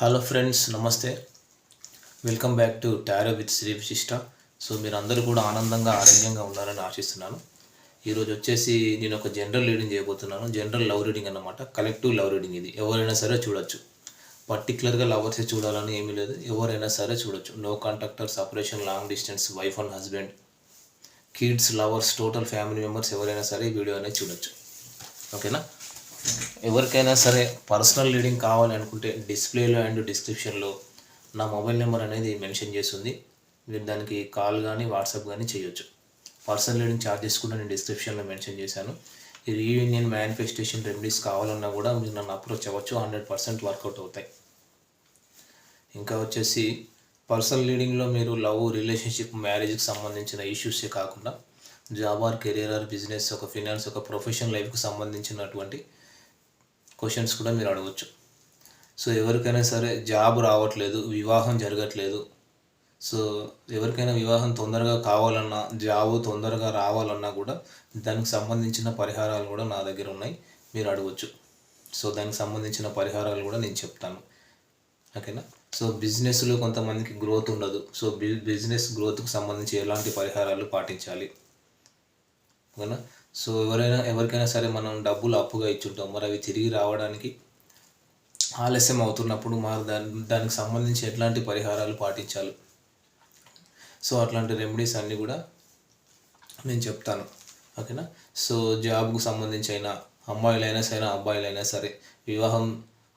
Hello friends నమస్తే. Welcome back to tarot with Sri Vishishta so మీరు అందరూ కూడా ఆనందంగా ఆరోగ్యంగా ఉన్నారని ఆశిస్తున్నాను. ఈరోజు వచ్చేసి నేను ఒక జనరల్ రీడింగ్ చేయబోతున్నాను. జనరల్ లవ్ రీడింగ్ అన్నమాట. కలెక్టివ్ లవ్ రీడింగ్ ఇది. ఎవరైనా సరే చూడొచ్చు. పర్టికులర్గా లవర్సే చూడాలని ఏమీ లేదు. ఎవరైనా సరే చూడొచ్చు. No contact or separation long distance wife and husband kids lovers total family members ఎవరైనా సరే ఈ వీడియో అనేది చూడొచ్చు. ఓకేనా ఎవరికైనా సరే పర్సనల్ రీడింగ్ కావాలి అనుకుంటే డిస్ప్లేలో అండ్ డిస్క్రిప్షన్లో నా మొబైల్ నెంబర్ అనేది మెన్షన్ చేస్తుంది. మీరు దానికి కాల్ కానీ వాట్సాప్ కానీ చేయొచ్చు. పర్సనల్ రీడింగ్ ఛార్జెస్ కూడా నేను డిస్క్రిప్షన్లో మెన్షన్ చేశాను. ఈ రీయూనియన్ మేనిఫెస్టేషన్ రెమెడీస్ కావాలన్నా కూడా మీరు నన్ను అప్రోచ్ అవ్వచ్చు. హండ్రెడ్ పర్సెంట్ వర్కౌట్ అవుతాయి. ఇంకా వచ్చేసి పర్సనల్ లీడింగ్లో మీరు లవ్ రిలేషన్షిప్ మ్యారేజ్కి సంబంధించిన ఇష్యూసే కాకుండా job or career or business ఒక ఫినాన్స్ ఒక ప్రొఫెషనల్ లైఫ్కి సంబంధించినటువంటి క్వశ్చన్స్ కూడా మీరు అడగచ్చు. సో ఎవరికైనా సరే జాబ్ రావట్లేదు వివాహం జరగట్లేదు. సో ఎవరికైనా వివాహం తొందరగా కావాలన్నా జాబ్ తొందరగా రావాలన్నా కూడా దానికి సంబంధించిన పరిహారాలు కూడా నా దగ్గర ఉన్నాయి. మీరు అడగవచ్చు సో దానికి సంబంధించిన పరిహారాలు కూడా నేను చెప్తాను. ఓకేనా? సో బిజినెస్లో కొంతమందికి గ్రోత్ ఉండదు. సో బి బిజినెస్ గ్రోత్కి సంబంధించి ఎలాంటి పరిహారాలు పాటించాలి? ఓకేనా? సో ఎవరైనా ఎవరికైనా సరే మనం డబ్బులు అప్పుగా ఇచ్చుంటాం. మరి అవి తిరిగి రావడానికి ఆలస్యం అవుతున్నప్పుడు మరి దాని దానికి సంబంధించి ఎట్లాంటి పరిహారాలు పాటించాలి? సో అట్లాంటి రెమెడీస్ అన్నీ కూడా నేను చెప్తాను. ఓకేనా? సో జాబ్కు సంబంధించి అయినా అమ్మాయిలైనా సరే అబ్బాయిలైనా సరే వివాహం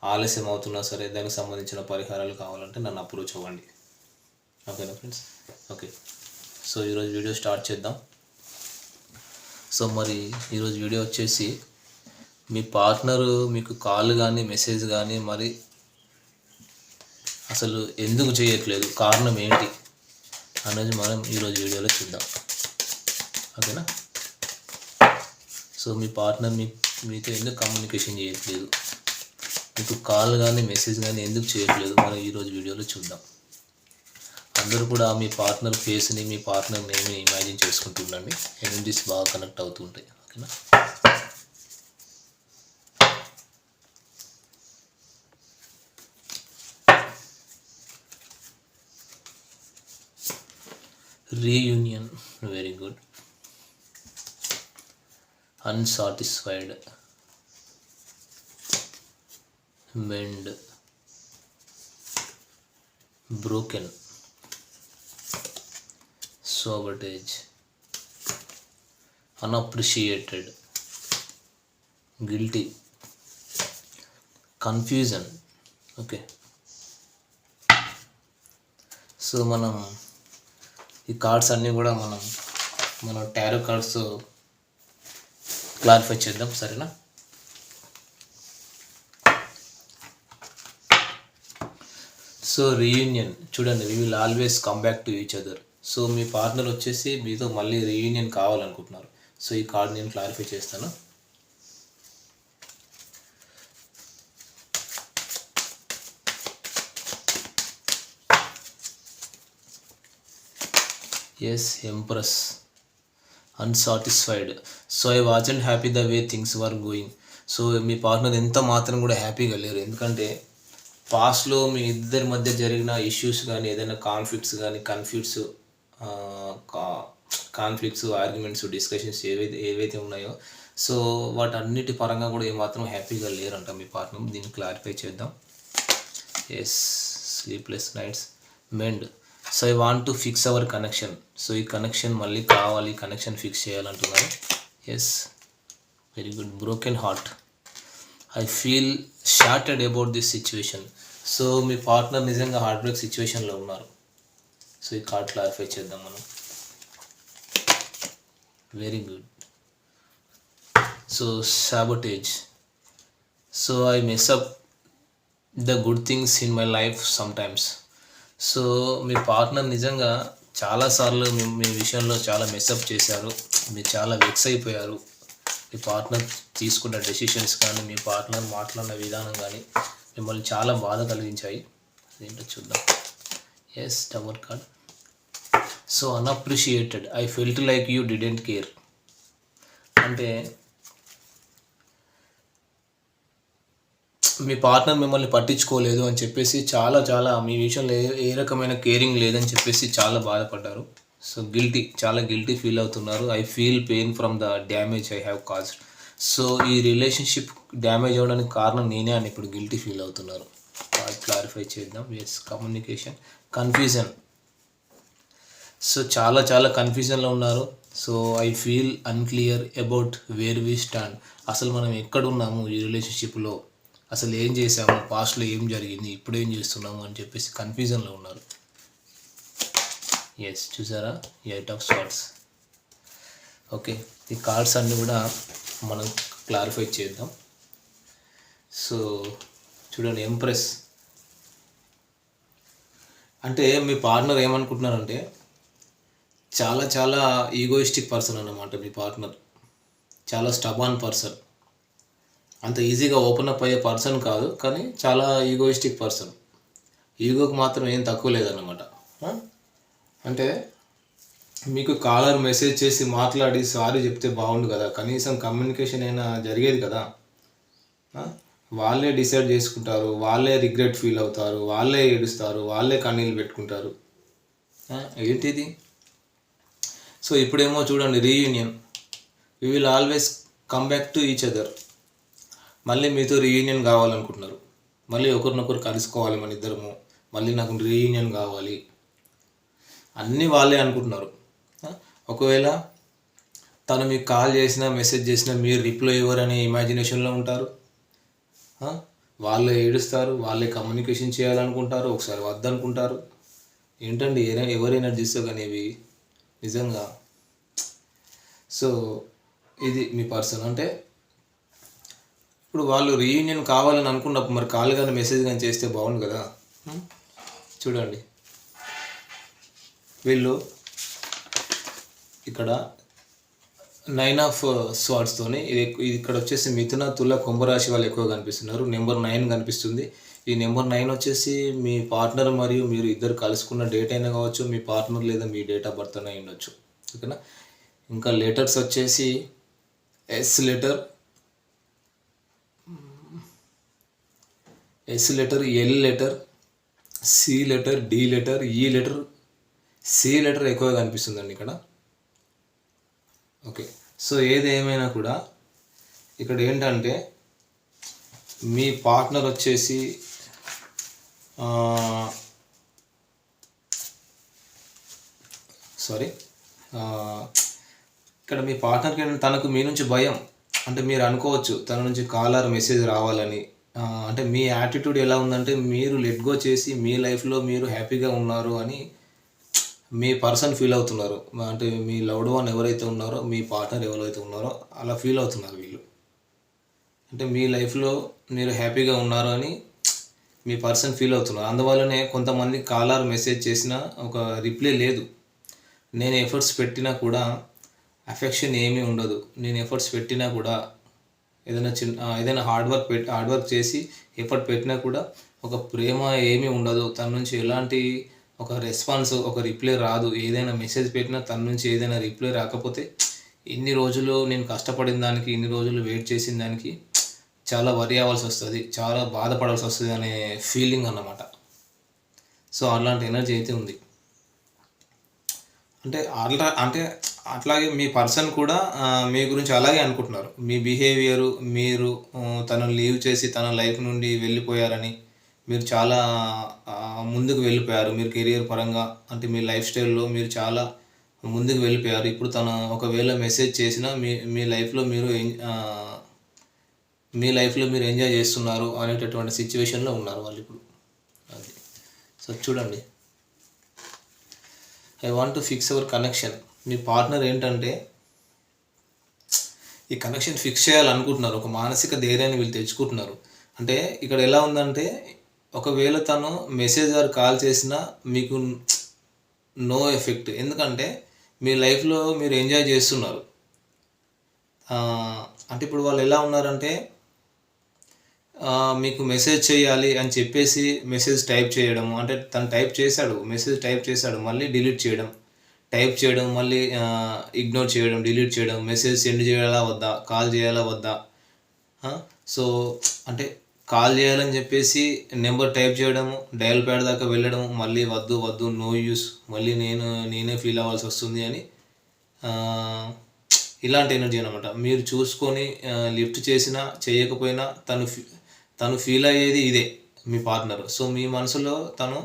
ఆలస్యం అవుతున్నా సరే దానికి సంబంధించిన పరిహారాలు కావాలంటే నన్ను అప్రోచ్ అవ్వండి. ఓకేనా ఫ్రెండ్స్? ఓకే. సో ఈరోజు వీడియో స్టార్ట్ చేద్దాం. సో మరి ఈరోజు వీడియో వచ్చేసి మీ పార్ట్నరు మీకు కాల్ కానీ మెసేజ్ కానీ మరి అసలు ఎందుకు చేయట్లేదు? కారణం ఏంటి? అనేది మనం ఈరోజు వీడియోలో చూద్దాం. ఓకేనా? సో మీ పార్ట్నర్ మీ మీతో ఎందుకు కమ్యూనికేషన్ చేయట్లేదు? మీకు కాల్ కానీ మెసేజ్ కానీ ఎందుకు చేయట్లేదు? మనం ఈరోజు వీడియోలో చూద్దాం. అందరూ కూడా మీ పార్ట్నర్ ఫేస్ని మీ పార్ట్నర్ నేమ్ని ఇమాజిన్ చేసుకుంటూ ఉండండి. ఎనర్జీస్ బాగా కనెక్ట్ అవుతూ ఉంటాయి. ఓకేనా? Reunion very good unsatisfied mend broken sabotage, unappreciated guilty confusion okay so మనం ఈ కార్డ్స్ అన్నీ కూడా మనం మన టారో కార్డ్స్ క్లారిఫై చేద్దాం సరేనా? సో రీయూనియన్ చూడండి we will always come back to each other so me partner వచ్చేసి మీతో మళ్ళీ రీయూనియన్ కావాలనుకుంటున్నారు. సో ఈ కార్డు నేను క్లారిఫై చేస్తాను. Yes empress unsatisfied so I wasn't happy the way things were going so me partner ఎంత మాత్రం కూడా హ్యాపీగా లేరు. ఎందుకంటే పాస్ట్లో మీ ఇద్దరి మధ్య జరిగిన ఇష్యూస్ కానీ ఏదైనా కాన్ఫ్లిక్ట్స్ కానీ కన్ఫ్యూట్స్ కాన్ఫ్లిక్ట్స్ ఆర్గ్యుమెంట్స్ డిస్కషన్స్ ఏవైతే ఏవైతే ఉన్నాయో సో వాటన్నిటి పరంగా కూడా ఏమాత్రం హ్యాపీగా లేరంట మీ పార్ట్నర్ దీన్ని క్లారిఫై చేద్దాం. Yes sleepless nights mend so I want to fix our connection so ఈ కనెక్షన్ మళ్ళీ కావాలి connection fix చేయాలంటున్నారు yes very good broken heart I feel shattered about this situation so me partner నిజంగా heart break సిచ్యువేషన్లో ఉన్నారు. So ఈ card clarify చేద్దాం మనం. Very good so sabotage so I mess up the good things in my life sometimes so me partner నిజంగా చాలాసార్లు మీ మీ విషయంలో చాలా మెస్అప్ చేశారు. మీరు చాలా వెక్స్ అయిపోయారు. మీ పార్ట్నర్ తీసుకున్న డెసిషన్స్ కానీ మీ పార్ట్నర్ మాట్లాడిన విధానం కానీ మిమ్మల్ని చాలా బాధ కలిగించాయి. ఏంటో చూద్దాం. Yes tower card so unappreciated I felt like you didn't care అంటే మీ పార్ట్నర్ మిమ్మల్ని పట్టించుకోలేదు అని చెప్పేసి చాలా చాలా మీ విషయంలో ఏ ఏ రకమైన కేరింగ్ లేదని చెప్పేసి చాలా బాధపడ్డారు. సో గిల్టీ చాలా గిల్టీ ఫీల్ అవుతున్నారు. I feel pain from the damage I have caused so ఈ రిలేషన్షిప్ డ్యామేజ్ అవ్వడానికి కారణం నేనే అని ఇప్పుడు గిల్టీ ఫీల్ అవుతున్నారు. క్లారిఫై చేద్దాం. Yes communication confusion. సో చాలా చాలా కన్ఫ్యూజన్లో ఉన్నారు. So I feel unclear about where we stand. అసలు మనం ఎక్కడ ఉన్నాము ఈ రిలేషన్షిప్లో? అసలు ఏం చేసాము పాస్ట్లో ఏం జరిగింది? ఇప్పుడు ఏం చేస్తున్నాము? అని చెప్పేసి కన్ఫ్యూజన్లో ఉన్నారు. ఎస్ చూసారా? ఎయిట్ ఆఫ్ స్వార్ట్స్ ఓకే ఈ కార్డ్స్ అన్నీ కూడా మనం క్లారిఫై చేద్దాం. సో చూడండి ఎంప్రెస్ అంటే మీ పార్ట్నర్ ఏమనుకుంటున్నారంటే చాలా చాలా ఈగోయిస్టిక్ పర్సన్ అన్నమాట మీ పార్ట్నర్ చాలా స్టబాన్ పర్సన్ అంత ఈజీగా ఓపెన్ అప్ అయ్యే పర్సన్ కాదు కానీ చాలా ఈగోయిస్టిక్ పర్సన్ ఈగోకి మాత్రం ఏం తక్కువ లేదన్నమాట. అంటే మీకు కాలర్ మెసేజ్ చేసి మాట్లాడి సారీ చెప్తే బాగుండు కదా. కనీసం కమ్యూనికేషన్ అయినా జరిగేది కదా. వాళ్ళే డిసైడ్ చేసుకుంటారు వాళ్ళే రిగ్రెట్ ఫీల్ అవుతారు వాళ్ళే ఏడుస్తారు వాళ్ళే కన్నీళ్ళు పెట్టుకుంటారు. ఏంటిది? సో ఇప్పుడేమో చూడండి reunion we will always come back to each other మళ్ళీ మీతో రీయూనియన్ కావాలనుకుంటున్నారు. మళ్ళీ ఒకరినొకరు కలుసుకోవాలి మన ఇద్దరము. మళ్ళీ నాకు రీయూనియన్ కావాలి. అన్నీ వాళ్ళే అనుకుంటున్నారు. ఒకవేళ తను మీకు కాల్ చేసినా మెసేజ్ చేసినా మీరు రిప్లై ఇవ్వరనే ఇమాజినేషన్లో ఉంటారు. వాళ్ళే ఏడుస్తారు వాళ్ళే కమ్యూనికేషన్ చేయాలనుకుంటారు ఒకసారి వద్దనుకుంటారు. ఏంటండి ఎవరు ఎనర్జీస్తో కానీ ఇవి? నిజంగా. సో ఇది మీ పర్సన్ అంటే ఇప్పుడు వాళ్ళు రీయూనియన్ కావాలని అనుకున్నప్పుడు మరి కాల్ కానీ మెసేజ్ కానీ చేస్తే బాగుండు కదా? చూడండి. వీళ్ళు ఇక్కడ నైన్ ఆఫ్ స్వార్డ్స్తోని ఇది ఇక్కడ వచ్చేసి మిథున తుల కుంభరాశి వాళ్ళు ఎక్కువ కనిపిస్తున్నారు. నెంబర్ నైన్ కనిపిస్తుంది. ఈ నెంబర్ నైన్ వచ్చేసి మీ పార్ట్నర్ మరియు మీరు ఇద్దరు కలుసుకున్న డేట్ అయినా కావచ్చు మీ పార్ట్నర్ లేదా మీ డేట్ ఆఫ్ బర్త్ అయినా ఉండొచ్చు. ఓకేనా? ఇంకా లెటర్స్ వచ్చేసి S letter S letter L letter C letter D letter E letter C letter ఎక్కువగా కనిపిస్తుందండి ఇక్కడ. ఓకే. సో ఏది ఏమైనా కూడా ఇక్కడ ఏంటంటే మీ పార్ట్నర్ వచ్చేసి సారీ ఇక్కడ మీ పార్ట్నర్కి ఏంటంటే తనకు మీ నుంచి భయం. అంటే మీరు అనుకోవచ్చు తన నుంచి కాలర్ మెసేజ్ రావాలని. అంటే మీ యాటిట్యూడ్ ఎలా ఉందంటే మీరు లెట్ గో చేసి మీ లైఫ్లో మీరు హ్యాపీగా ఉన్నారు అని మీ పర్సన్ ఫీల్ అవుతున్నారు. అంటే మీ లవ్డ్ వన్ ఎవరైతే ఉన్నారో మీ పార్ట్నర్ ఎవరైతే ఉన్నారో అలా ఫీల్ అవుతున్నారు వీళ్ళు. అంటే మీ లైఫ్లో మీరు హ్యాపీగా ఉన్నారు అని మీ పర్సన్ ఫీల్ అవుతున్నారు. అందువల్లనే కొంతమంది కాలర్ మెసేజ్ చేసినా ఒక రిప్లై లేదు. నేను ఎఫర్ట్స్ పెట్టినా కూడా అఫెక్షన్ ఏమీ ఉండదు. నేను ఎఫర్ట్స్ పెట్టినా కూడా ఏదైనా చిన్న ఏదైనా హార్డ్ వర్క్ పెట్టి హార్డ్ వర్క్ చేసి ఎఫర్ట్ పెట్టినా కూడా ఒక ప్రేమ ఏమీ ఉండదు. తన నుంచి ఎలాంటి ఒక రెస్పాన్స్ ఒక రిప్లై రాదు. ఏదైనా మెసేజ్ పెట్టినా తన నుంచి ఏదైనా రిప్లై రాకపోతే ఇన్ని రోజులు నేను కష్టపడిన దానికి ఇన్ని రోజులు వెయిట్ చేసిన దానికి చాలా వరి అవ్వాల్సి వస్తుంది. చాలా బాధపడాల్సి వస్తుంది అనే ఫీలింగ్ అన్నమాట. సో అలాంటి ఎనర్జీ అయితే ఉంది. అంటే అట్లా అంటే అట్లాగే మీ పర్సన్ కూడా మీ గురించి అలాగే అనుకుంటున్నారు. మీ బిహేవియరు మీరు తను లీవ్ చేసి తన లైఫ్ నుండి వెళ్ళిపోయారని మీరు చాలా ముందుకు వెళ్ళిపోయారు. మీరు కెరియర్ పరంగా అంటే మీ లైఫ్ స్టైల్లో మీరు చాలా ముందుకు వెళ్ళిపోయారు. ఇప్పుడు తను ఒకవేళ మెసేజ్ చేసినా మీ మీ లైఫ్లో మీరు మీ లైఫ్లో మీరు ఎంజాయ్ చేస్తున్నారు అనేటటువంటి సిచ్యువేషన్లో ఉన్నారు వాళ్ళు ఇప్పుడు. అది. సో చూడండి. I want to fix our connection. Me partner ఏంటంటే ఈ కనెక్షన్ ఫిక్స్ చేయాలనుకుంటున్నారు. ఒక మానసిక ధైర్యాన్ని వీళ్ళు తెచ్చుకుంటున్నారు. అంటే ఇక్కడ ఎలా ఉందంటే ఒకవేళ తను మెసేజ్ ఆర్ కాల్ చేసినా మీకు నో ఎఫెక్ట్ ఎందుకంటే మీ లైఫ్లో మీరు ఎంజాయ్ చేస్తున్నారు. అంటే ఇప్పుడు వాళ్ళు ఎలా ఉన్నారంటే మీకు మెసేజ్ చేయాలి అని చెప్పేసి మెసేజ్ టైప్ చేయడం అంటే తను టైప్ చేశాడు మెసేజ్ టైప్ చేశాడు మళ్ళీ డిలీట్ చేయడం టైప్ చేయడం మళ్ళీ ఇగ్నోర్ చేయడం డిలీట్ చేయడం మెసేజ్ సెండ్ చేయాలా వద్దా కాల్ చేయాలా వద్దా సో అంటే కాల్ చేయాలని చెప్పేసి నెంబర్ టైప్ చేయడము డయల్ ప్యాడ్ దాకా వెళ్ళడము మళ్ళీ వద్దు వద్దు నో యూస్ మళ్ళీ నేను నేనే ఫీల్ అవ్వాల్సి వస్తుంది అని ఇలాంటి ఎనర్జీ అనమాట మీరు చూసుకొని లిఫ్ట్ చేసినా చేయకపోయినా తను ఫీ- తను ఫీల్ అయ్యేది ఇదే మీ పార్ట్నర్. సో మీ మనసులో తను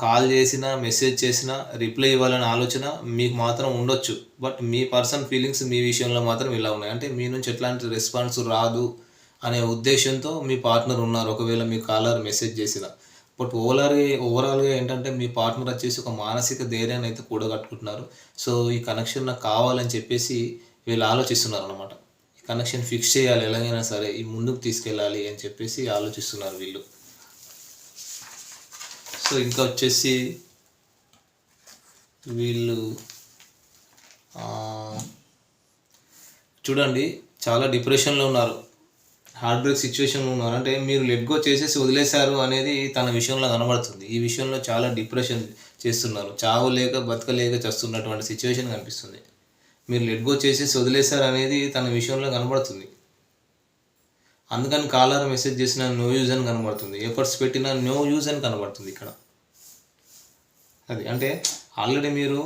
కాల్ చేసినా మెసేజ్ చేసినా రిప్లై ఇవ్వాలనే ఆలోచన మీకు మాత్రం ఉండొచ్చు. బట్ మీ పర్సన్ ఫీలింగ్స్ మీ విషయంలో మాత్రం ఇలా ఉన్నాయి. అంటే మీ నుంచి ఎట్లాంటి రెస్పాన్స్ రాదు అనే ఉద్దేశంతో మీ పార్ట్నర్ ఉన్నారు. ఒకవేళ మీ కాలర్ మెసేజ్ చేసిన. బట్ ఓవరాల్గా ఓవరాల్గా ఏంటంటే మీ పార్ట్నర్ వచ్చేసి ఒక మానసిక ధైర్యాన్ని అయితే కూడగట్టుకుంటున్నారు. సో ఈ కనెక్షన్ నాకు కావాలని చెప్పేసి వీళ్ళు ఆలోచిస్తున్నారు అనమాట ఈ కనెక్షన్ ఫిక్స్ చేయాలి. ఎలాగైనా సరే ఈ ముందుకు తీసుకెళ్ళాలి అని చెప్పేసి ఆలోచిస్తున్నారు వీళ్ళు. సో ఇంకా వచ్చేసి వీళ్ళు చూడండి చాలా డిప్రెషన్లో ఉన్నారు. హార్ట్ బ్రేక్ సిచ్యువేషన్లో ఉన్నారు. అంటే మీరు లెట్ గో చేసేసి వదిలేశారు అనేది తన విషయంలో కనబడుతుంది. ఈ విషయంలో చాలా డిప్రెషన్ చేస్తున్నారు. చావు లేక బతకలేక చేస్తున్నటువంటి సిచ్యువేషన్ కనిపిస్తుంది. మీరు లెట్ గో చేసేసి వదిలేశారు అనేది తన విషయంలో కనబడుతుంది. అందుకని కాలర్ మెసేజ్ చేసిన నో యూజ్ అని కనబడుతుంది. ఎఫర్ట్స్ పెట్టిన నో యూజ్ అని కనబడుతుంది ఇక్కడ. అది అంటే ఆల్రెడీ మీరు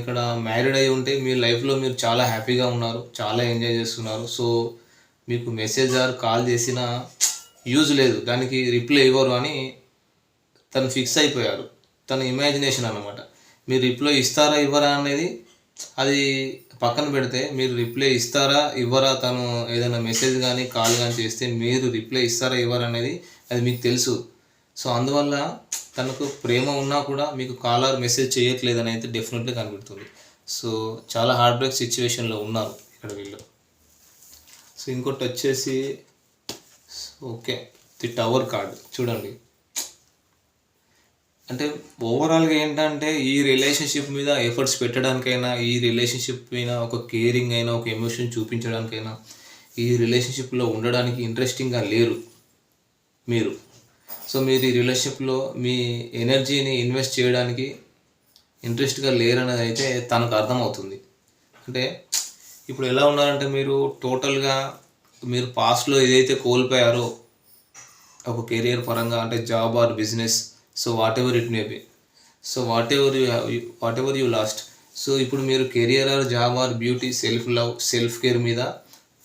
ఇక్కడ మ్యారీడ్ అయి ఉంటే మీ లైఫ్లో మీరు చాలా హ్యాపీగా ఉన్నారు. చాలా ఎంజాయ్ చేస్తున్నారు. సో మీకు మెసేజ్ ఆర్ కాల్ చేసినా యూజ్ లేదు. దానికి రిప్లై ఇవ్వరు అని తను ఫిక్స్ అయిపోయారు. తన ఇమాజినేషన్ అనమాట మీరు రిప్లై ఇస్తారా ఇవ్వరా అనేది అది పక్కన పెడితే మీరు రిప్లై ఇస్తారా ఇవ్వరా తను ఏదైనా మెసేజ్ కానీ కాల్ కానీ చేస్తే మీరు రిప్లై ఇస్తారా ఇవ్వరా అనేది అది మీకు తెలుసు. సో అందువల్ల తనకు ప్రేమ ఉన్నా కూడా మీకు కాల్ ఆర్ మెసేజ్ చేయట్లేదు అయితే డెఫినెట్గా కనబడుతుంది సో చాలా హార్డ్ బ్రేక్ సిచ్యువేషన్లో ఉన్నారు ఇక్కడ వీళ్ళు. సో ఇంకోటి వచ్చేసి ఓకే ది టవర్ కార్డ్ చూడండి. అంటే ఓవరాల్గా ఏంటంటే ఈ రిలేషన్షిప్ మీద ఎఫర్ట్స్ పెట్టడానికైనా ఈ రిలేషన్షిప్ మీద ఒక కేరింగ్ అయినా ఒక ఎమోషన్ చూపించడానికైనా ఈ రిలేషన్షిప్లో ఉండడానికి ఇంట్రెస్టింగ్గా లేరు మీరు. సో మీరు ఈ రిలేషన్షిప్లో మీ ఎనర్జీని ఇన్వెస్ట్ చేయడానికి ఇంట్రెస్ట్గా లేరనేది అయితే తనకు అర్థమవుతుంది. అంటే ఇప్పుడు ఎలా ఉన్నారంటే మీరు టోటల్గా మీరు పాస్ట్లో ఏదైతే కోల్పోయారో ఒక కెరియర్ పరంగా అంటే job or business so whatever it may be so whatever you whatever you lost so ఇప్పుడు మీరు career or job or beauty self love self care మీద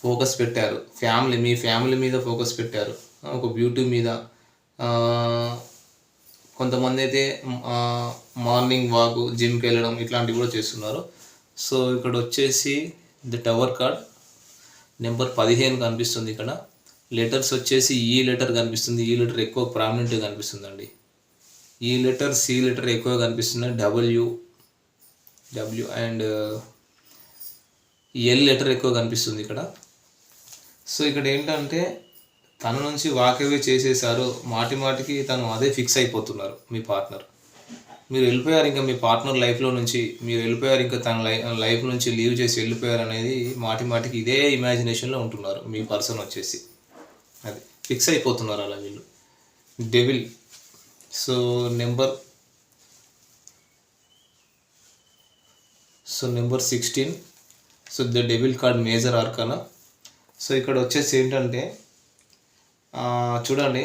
ఫోకస్ పెట్టారు. ఫ్యామిలీ మీ ఫ్యామిలీ మీద ఫోకస్ పెట్టారు. ఒక బ్యూటీ మీద కొంతమంది అయితే మార్నింగ్ వాక్ జిమ్కి వెళ్ళడం ఇట్లాంటివి కూడా చేస్తున్నారు. సో ఇక్కడ వచ్చేసి ది టవర్ కార్డ్. నెంబర్ పదిహేను కనిపిస్తుంది ఇక్కడ. లెటర్స్ వచ్చేసి ఈ లెటర్ కనిపిస్తుంది. ఈ లెటర్ ఎక్కువ ప్రామినెంట్గా కనిపిస్తుందండి. ఈ లెటర్ సి లెటర్ ఎక్కువ కనిపిస్తుంది W W and L letter ఎక్కువ కనిపిస్తుంది ఇక్కడ. సో ఇక్కడ ఏంటంటే తన నుంచి వాకవే చేసేసారు. మాటి మాటికి తను అదే ఫిక్స్ అయిపోతున్నారు మీ పార్ట్నర్. మీరు వెళ్ళిపోయారు ఇంకా మీ పార్ట్నర్ లైఫ్లో నుంచి మీరు వెళ్ళిపోయారు ఇంకా తన లై లైఫ్ నుంచి లీవ్ చేసి వెళ్ళిపోయారు అనేది మాటి మాటికి ఇదే ఇమాజినేషన్లో ఉంటున్నారు మీ పర్సన్ వచ్చేసి. అది ఫిక్స్ అయిపోతున్నారు అలా వీళ్ళు. Devil so number so number sixteen so the devil card major arcana so ఇక్కడ వచ్చేసి ఏంటంటే చూడండి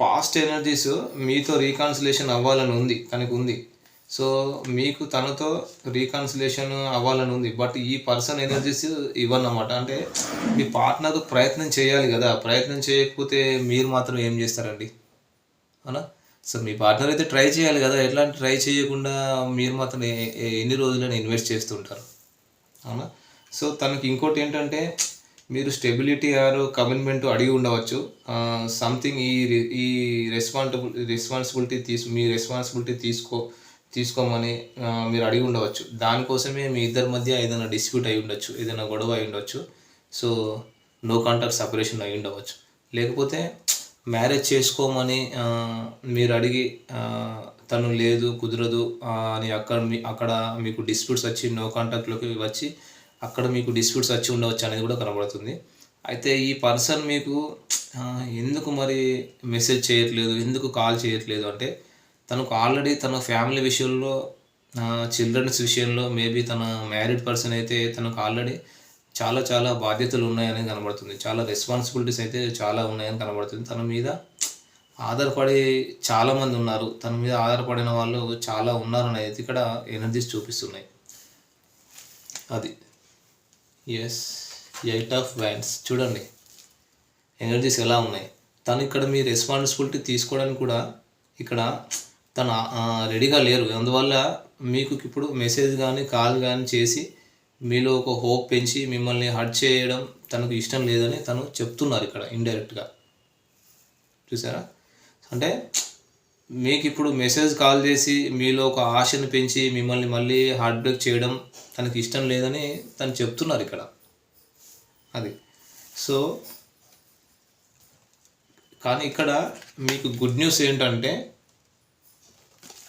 పాస్ట్ ఎనర్జీస్ మీతో రీకాన్సిలేషన్ అవ్వాలని ఉంది తనకు ఉంది. సో మీకు తనతో రీకాన్సిలేషన్ అవ్వాలని ఉంది. బట్ ఈ పర్సన్ ఎనర్జీస్ ఇవ్వన్నమాట. అంటే మీ పార్ట్నర్ ప్రయత్నం చేయాలి కదా. ప్రయత్నం చేయకపోతే మీరు మాత్రం ఏం చేస్తారండి? అవునా? సో మీ పార్ట్నర్ అయితే ట్రై చేయాలి కదా. ఎట్లాంటి ట్రై చేయకుండా మీరు మాత్రం ఎన్ని రోజులని ఇన్వెస్ట్ చేస్తుంటారు అవునా? సో తనకి ఇంకోటి ఏంటంటే మీరు స్టెబిలిటీ ఆర్ కమిట్మెంట్ అడిగి ఉండవచ్చు. సంథింగ్ ఈ ఈ రెస్పాన్సిబుల్ రెస్పాన్సిబిలిటీ తీసు మీ రెస్పాన్సిబిలిటీ తీసుకో తీసుకోమని మీరు అడిగి ఉండవచ్చు. దానికోసమే మీ ఇద్దరి మధ్య ఏదైనా డిస్ప్యూట్ అయి ఉండొచ్చు ఏదైనా గొడవ అయి ఉండొచ్చు. సో నో కాంటాక్ట్ సపరేషన్ అయి ఉండవచ్చు. లేకపోతే మ్యారేజ్ చేసుకోమని మీరు అడిగి తను లేదు కుదరదు అని అక్కడ మీ అక్కడ మీకు డిస్ప్యూట్స్ వచ్చి నో కాంటాక్ట్లోకి వచ్చి అక్కడ మీకు డిస్ప్యూట్స్ వచ్చి ఉండవచ్చు అనేది కూడా కనబడుతుంది. అయితే ఈ పర్సన్ మీకు ఎందుకు మరి మెసేజ్ చేయట్లేదు ఎందుకు కాల్ చేయట్లేదు అంటే తనకు ఆల్రెడీ తన ఫ్యామిలీ విషయంలో చిల్డ్రన్స్ విషయంలో మేబీ తన మ్యారీడ్ పర్సన్ అయితే తనకు ఆల్రెడీ చాలా చాలా బాధ్యతలు ఉన్నాయని కనబడుతుంది. చాలా రెస్పాన్సిబిలిటీస్ అయితే చాలా ఉన్నాయని కనబడుతుంది. తన మీద ఆధారపడి చాలామంది ఉన్నారు. తన మీద ఆధారపడిన వాళ్ళు చాలా ఉన్నారని అయితే ఇక్కడ ఎనర్జీస్ చూపిస్తున్నాయి. అది. Yes eight of wands. చూడండి ఎనర్జీస్ ఎలా ఉన్నాయి. తను ఇక్కడ మీ రెస్పాన్సిబిలిటీ తీసుకోవడానికి కూడా ఇక్కడ తను రెడీగా లేరు. అందువల్ల మీకు ఇప్పుడు మెసేజ్ కానీ కాల్ కానీ చేసి మీలో ఒక హోప్ పెంచి మిమ్మల్ని హర్ట్ చేయడం తనకు ఇష్టం లేదని తను చెప్తున్నారు ఇక్కడ ఇండైరెక్ట్గా చూసారా? అంటే మీకు ఇప్పుడు మెసేజ్ కాల్ చేసి మీలో ఒక ఆశను పెంచి మిమ్మల్ని మళ్ళీ హార్ట్ బ్రేక్ చేయడం తనకి ఇష్టం లేదని తను చెప్తున్నారు ఇక్కడ. అది. సో కానీ ఇక్కడ మీకు గుడ్ న్యూస్ ఏంటంటే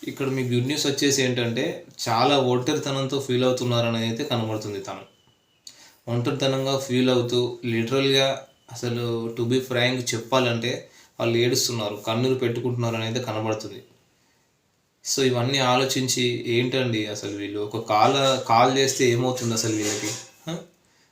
ఇక్కడ మీ గుడ్ న్యూస్ వచ్చేసి ఏంటంటే చాలా ఒంటరితనంతో ఫీల్ అవుతున్నారని అయితే కనబడుతుంది తను. ఒంటరితనంగా ఫీల్ అవుతూ లిటరల్గా అసలు టు బి ఫ్రాంక్ చెప్పాలంటే వాళ్ళు ఏడుస్తున్నారు కన్నీరు పెట్టుకుంటున్నారు అని అయితే కనబడుతుంది. సో ఇవన్నీ ఆలోచించి ఏంటండి అసలు వీళ్ళు? ఒక కాల్ కాల్ చేస్తే ఏమవుతుంది అసలు వీళ్ళకి?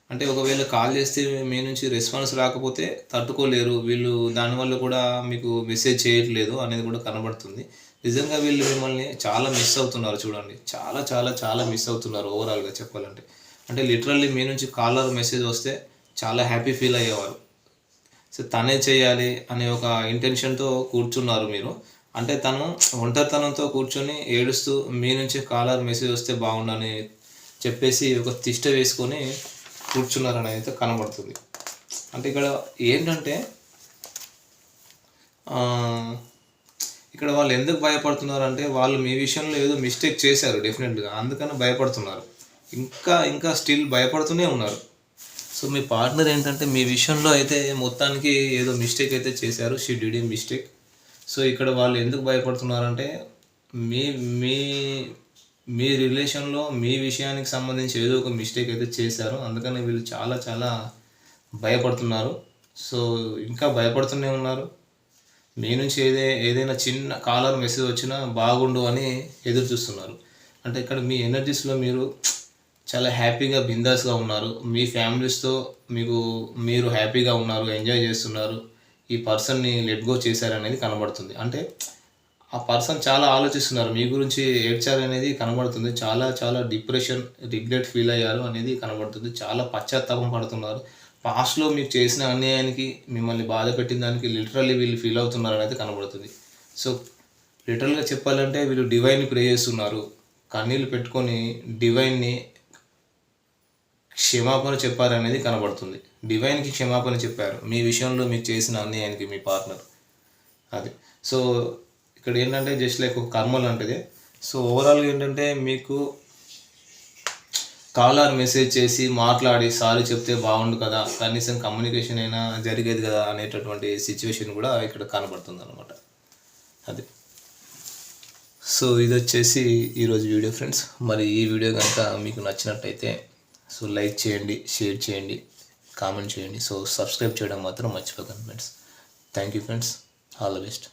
అంటే ఒకవేళ కాల్ చేస్తే మీ నుంచి రెస్పాన్స్ రాకపోతే తట్టుకోలేరు. వీళ్ళు దానివల్ల కూడా మీకు మెసేజ్ చేయట్లేదు అనేది కూడా కనబడుతుంది. నిజంగా వీళ్ళు మిమ్మల్ని చాలా మిస్ అవుతున్నారు చూడండి. చాలా చాలా చాలా మిస్ అవుతున్నారు ఓవరాల్గా చెప్పాలంటే. అంటే లిటరల్లీ మీ నుంచి కాలర్ మెసేజ్ వస్తే చాలా హ్యాపీ ఫీల్ అయ్యేవారు. సో తనే చేయాలి అనే ఒక ఇంటెన్షన్తో కూర్చున్నారు మీరు. అంటే తను ఒంటరితనంతో కూర్చొని ఏడుస్తూ మీ నుంచి కాలర్ మెసేజ్ వస్తే బాగుండని చెప్పేసి ఒక తిష్ట వేసుకొని కూర్చున్నారని అయితే కనబడుతుంది. అంటే ఇక్కడ ఏంటంటే ఇక్కడ వాళ్ళు ఎందుకు భయపడుతున్నారు అంటే వాళ్ళు మీ విషయంలో ఏదో మిస్టేక్ చేశారు డెఫినెట్గా అందుకని భయపడుతున్నారు. ఇంకా ఇంకా స్టిల్ భయపడుతూనే ఉన్నారు. సో మీ పార్ట్నర్ ఏంటంటే మీ విషయంలో అయితే మొత్తానికి ఏదో మిస్టేక్ అయితే చేశారు షీ డిడ్ మిస్టేక్. సో ఇక్కడ వాళ్ళు ఎందుకు భయపడుతున్నారంటే మీ మీ మీ రిలేషన్లో మీ విషయానికి సంబంధించి ఏదో ఒక మిస్టేక్ అయితే చేశారు. అందుకని వీళ్ళు చాలా చాలా భయపడుతున్నారు. సో ఇంకా భయపడుతూనే ఉన్నారు. మీ నుంచి ఏదే ఏదైనా చిన్న కాలర్ మెసేజ్ వచ్చినా బాగుండు అని ఎదురు చూస్తున్నారు. అంటే ఇక్కడ మీ ఎనర్జీస్లో మీరు చాలా హ్యాపీగా బిందాస్గా ఉన్నారు. మీ ఫ్యామిలీస్తో మీకు మీరు హ్యాపీగా ఉన్నారు ఎంజాయ్ చేస్తున్నారు. ఈ పర్సన్ని లెట్ గో చేశారనేది కనబడుతుంది. అంటే ఆ పర్సన్ చాలా ఆలోచిస్తున్నారు. మీ గురించి ఏడ్చారనేది కనబడుతుంది. చాలా చాలా డిప్రెషన్ రిగ్రెట్ ఫీల్ అయ్యారు అనేది కనబడుతుంది. చాలా పశ్చాత్తాపం పడుతున్నారు. పాస్ట్లో మీకు చేసిన అన్యాయానికి మిమ్మల్ని బాధ పెట్టిన దానికి లిటరల్లీ వీళ్ళు ఫీల్ అవుతున్నారు అనేది కనబడుతుంది. సో లిటరల్గా చెప్పాలంటే వీళ్ళు డివైన్ ప్రే చేస్తున్నారు. కన్నీళ్ళు పెట్టుకొని డివైన్ని క్షమాపణ చెప్పారనేది కనబడుతుంది. డివైన్కి క్షమాపణ చెప్పారు. మీ విషయంలో మీకు చేసిన అన్యాయానికి మీ పార్ట్నర్. అది. సో ఇక్కడ ఏంటంటే జస్ట్ లైక్ ఒక కర్మ లాంటిది. సో ఓవరాల్గా ఏంటంటే మీకు కాలర్ మెసేజ్ చేసి మాట్లాడి సారీ చెప్తే బాగుండు కదా కనీసం కమ్యూనికేషన్ అయినా జరిగేది కదా అనేటటువంటి సిచ్యువేషన్ కూడా ఇక్కడ కనబడుతుంది అనమాట అది. సో ఇది వచ్చేసి ఈరోజు వీడియో ఫ్రెండ్స్. మరి ఈ వీడియో కనుక మీకు నచ్చినట్టయితే సో లైక్ చేయండి షేర్ చేయండి కామెంట్ చేయండి. సో సబ్స్క్రైబ్ చేయడం మాత్రం మర్చిపోకండి friends. Thank you friends all the best